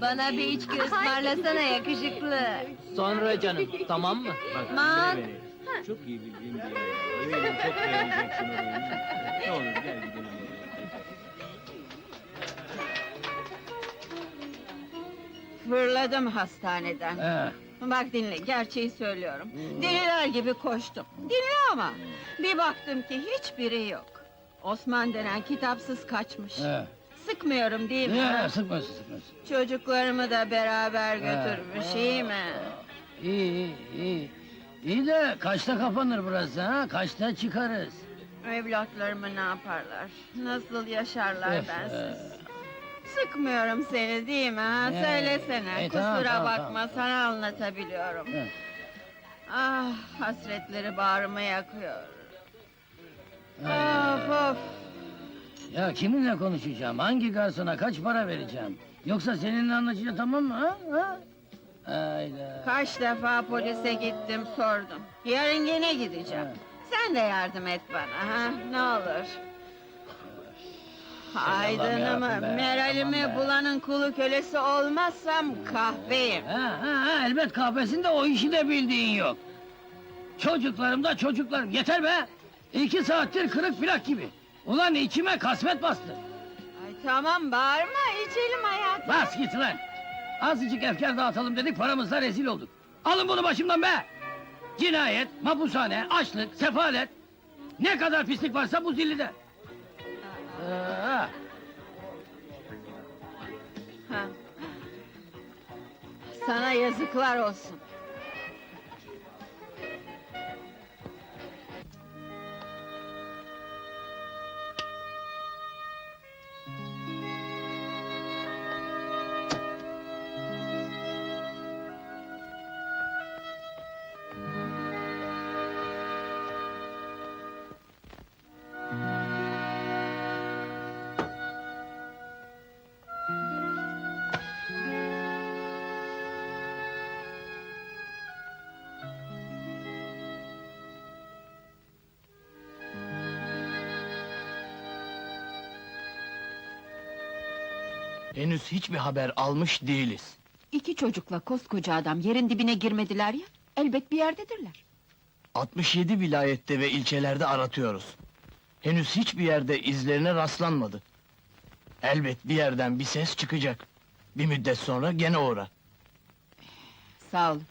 Bana bir içki ısmarlasana yakışıklı. Sonra canım, tamam mı? Bak Aman. dinle beni. Çok iyi bildiğim bir yer. Eminim çok beğeneceksin orayı. Ne olur gel gidelim. Fırladım hastaneden. He. Bak dinle, gerçeği söylüyorum. Deliler gibi koştum. Dinle ama. Bir baktım ki hiçbiri yok. Osman denen kitapsız kaçmış. He. Sıkmıyorum değil mi? Ya, sıkmasın sıkmasın. Çocuklarımı da beraber götürmüş, iyi mi? İyi iyi iyi. İyi de kaçta kapanır burası ha? Kaçta çıkarız? Evlatlarımı ne yaparlar? Nasıl yaşarlar Öf, bensiz? Sıkmıyorum seni değil mi ha? Ee, Söylesene, e, kusura tamam, tamam, bakma tamam. sana anlatabiliyorum. He. Ah, hasretleri bağrımı yakıyor. Ay, Of of! Ya kiminle konuşacağım? Hangi garsona kaç para vereceğim? Yoksa seninle anlaşacağım tamam mı ha? ha? Hayda. Kaç defa polise gittim sordum. Yarın yine gideceğim. He. Sen de yardım et bana ha, ne olur. Aydınımı, Meral'imi tamam bulanın kulu kölesi olmazsam kahveyim. Ha, ha, ha, elbet kahvesinde o işi de bildiğin yok. Çocuklarım da çocuklarım. Yeter be! İki saattir kırık plak gibi. Ulan içime kasvet bastı. Ay tamam bağırma, içelim hayatım. Bas git lan! Azıcık efkar dağıtalım dedik, paramızla rezil olduk. Alın bunu başımdan be! Cinayet, mapushane, açlık, sefalet... Ne kadar pislik varsa bu zillide. Aa, Ha. Sana yazıklar olsun. Henüz hiçbir haber almış değiliz. İki çocukla koskoca adam yerin dibine girmediler ya. Elbet bir yerdedirler. 67 vilayette ve ilçelerde aratıyoruz. Henüz hiçbir yerde izlerine rastlanmadı. Elbet bir yerden bir ses çıkacak. Bir müddet sonra gene uğra. Sağ olun.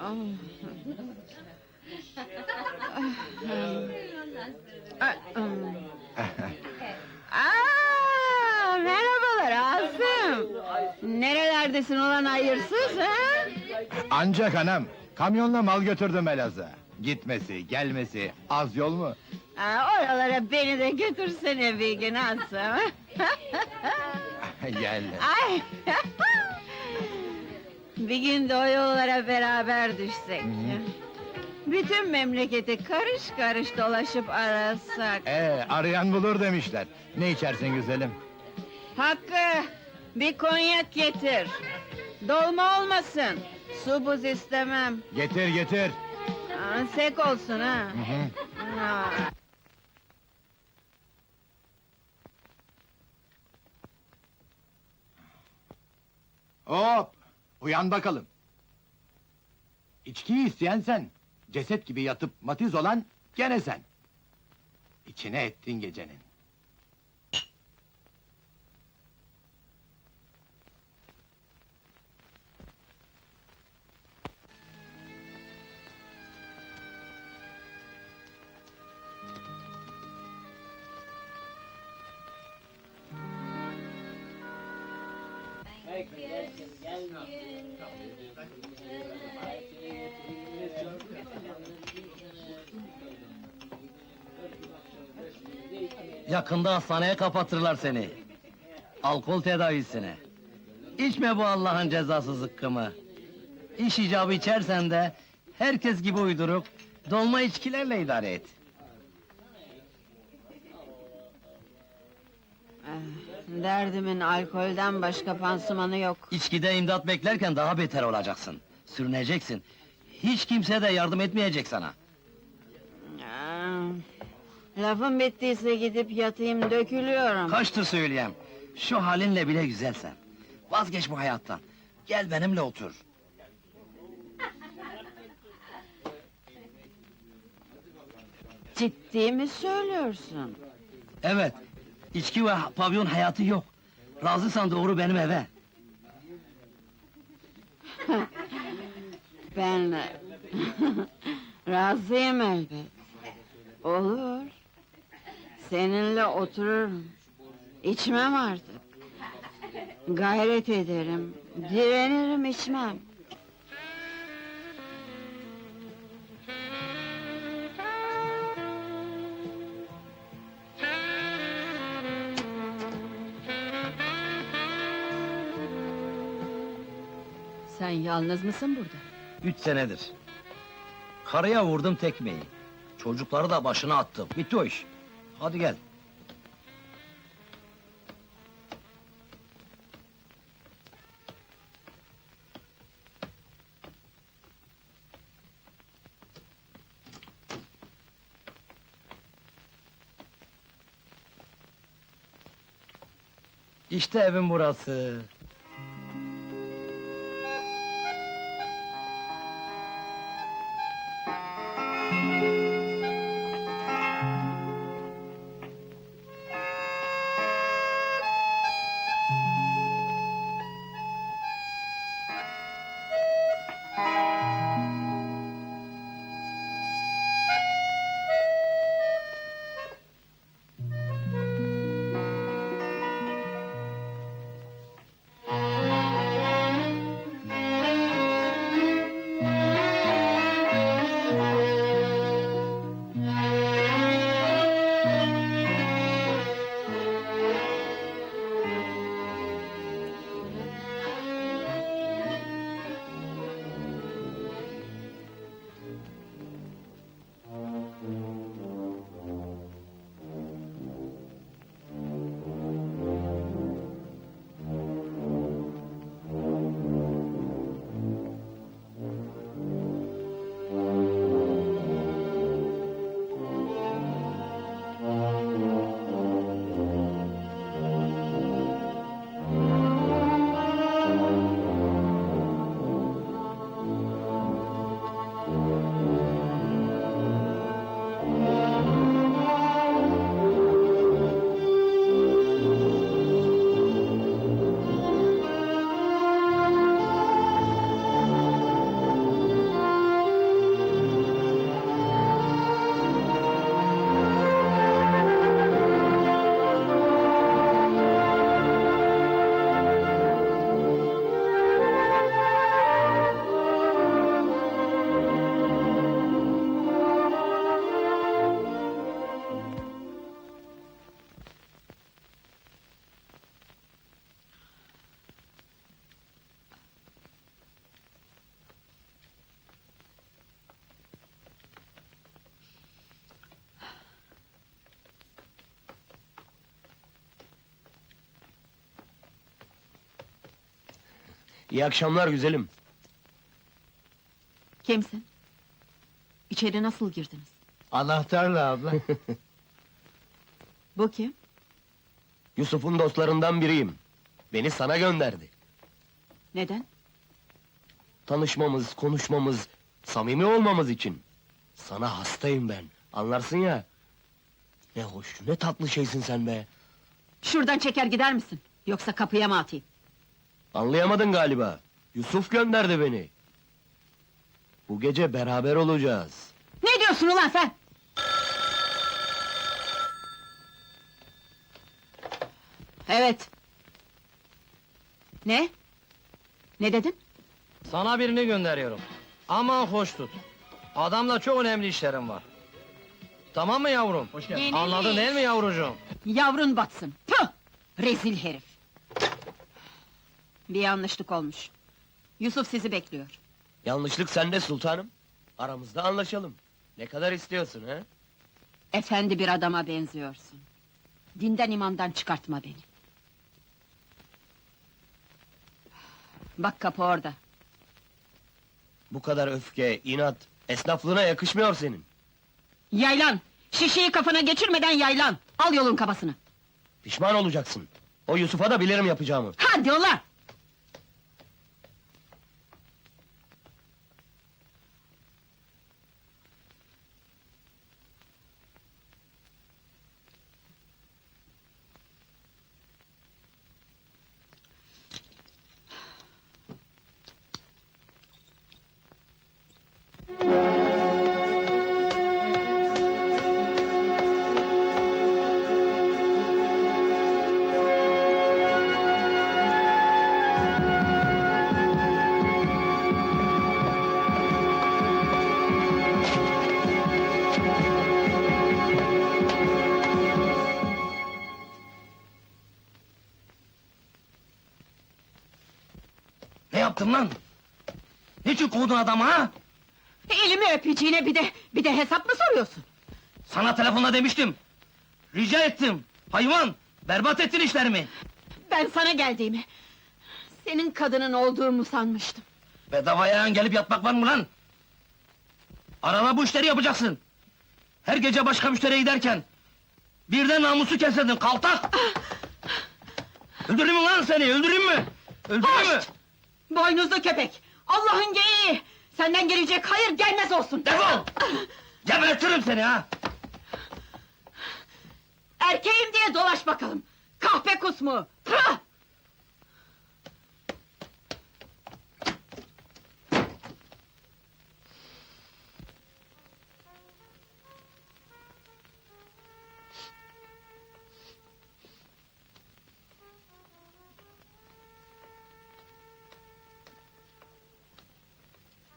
Ah. Ah, hmm. Aa, merhabalar Asım. Nerelerdesin olan hayırsız ha? Ancak anam, kamyonla mal götürdüm Elazığ'a. Gitmesi, gelmesi, az yol mu? Aa, oralara beni de götürsene bir gün Asım. Gel. Ay. bir gün de o yollara beraber düşsek. Bütün memleketi karış karış dolaşıp arasak. Ee, arayan bulur demişler. Ne içersin güzelim? Hakkı, bir konyak getir. Dolma olmasın. Su buz istemem. Getir getir. Aa, sek olsun ha. Hı hı. Aa. Hop! Uyan bakalım. İçkiyi isteyen sen. Ceset gibi yatıp matiz olan gene sen. İçine ettin gecenin. Yakında hastaneye kapatırlar seni. Alkol tedavisine. İçme bu Allah'ın cezası zıkkımı. İş icabı içersen de herkes gibi uyduruk dolma içkilerle idare et. Derdimin alkolden başka pansumanı yok. İçkide imdat beklerken daha beter olacaksın. Sürüneceksin. Hiç kimse de yardım etmeyecek sana. Aa, Lafın bittiyse gidip yatayım dökülüyorum. Kaçtır söyleyeyim. Şu halinle bile güzelsen. Vazgeç bu hayattan. Gel benimle otur. Ciddi mi söylüyorsun? Evet. İçki ve pavyon hayatı yok. Razıysan doğru benim eve. Ben razıyım elbet. Olur. Seninle otururum. İçmem artık. Gayret ederim. Direnirim içmem. Yalnız mısın burada? Üç senedir. Karıya vurdum tekmeyi. Çocukları da başına attım. Bitti o iş. Hadi gel. İşte evim burası. İyi akşamlar güzelim. Kimsin? İçeri nasıl girdiniz? Anahtarla abla. Bu kim? Yusuf'un dostlarından biriyim. Beni sana gönderdi. Neden? Tanışmamız, konuşmamız, samimi olmamız için. Sana hastayım ben, anlarsın ya. Ne hoş, ne tatlı şeysin sen be. Şuradan çeker gider misin? Yoksa kapıya mı atayım? Anlayamadın galiba. Yusuf gönderdi beni. Bu gece beraber olacağız. Ne diyorsun ulan sen? Evet. Ne? Ne dedin? Sana birini gönderiyorum. Aman hoş tut. Adamla çok önemli işlerim var. Tamam mı yavrum? Hoş geldin. Anladın değil mi yavrucuğum? Yavrun batsın. Püh! Rezil herif. Bir yanlışlık olmuş. Yusuf sizi bekliyor. Yanlışlık sende sultanım. Aramızda anlaşalım. Ne kadar istiyorsun he? Efendi bir adama benziyorsun. Dinden imandan çıkartma beni. Bak kapı orada. Bu kadar öfke, inat, esnaflığına yakışmıyor senin. Yaylan! Şişeyi kafana geçirmeden yaylan! Al yolun kabasını! Pişman olacaksın. O Yusuf'a da bilirim yapacağımı. Hadi ulan! Kovdun adamı ha? Elimi öpeceğine bir de, bir de hesap mı soruyorsun? Sana telefonla demiştim. Rica ettim. Hayvan, berbat ettin işlerimi. Ben sana geldiğimi... ...senin kadının olduğumu sanmıştım. Bedavaya gelip yatmak var mı lan? Arada bu işleri yapacaksın. Her gece başka müşteriye giderken... ...birden namusu keserdin, kaltak! öldüreyim mi lan seni, öldüreyim mi? Öldüreyim mi? Boynuzlu köpek! Allah'ın geyiği! Senden gelecek hayır gelmez olsun! Defol! Gebertirim seni ha! Erkeğim diye dolaş bakalım! Kahpe kusmu! Pıh!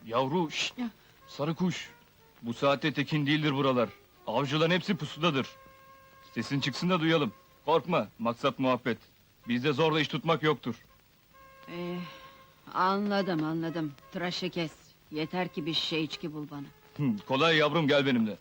Yavru, şşt! Sarı kuş. Bu saatte tekin değildir buralar. Avcıların hepsi pusudadır. Sesin çıksın da duyalım. Korkma, maksat muhabbet. Bizde zorla iş tutmak yoktur. Ee, anladım anladım. Tıraşı kes. Yeter ki bir şişe içki bul bana. Hı, kolay yavrum gel benimle.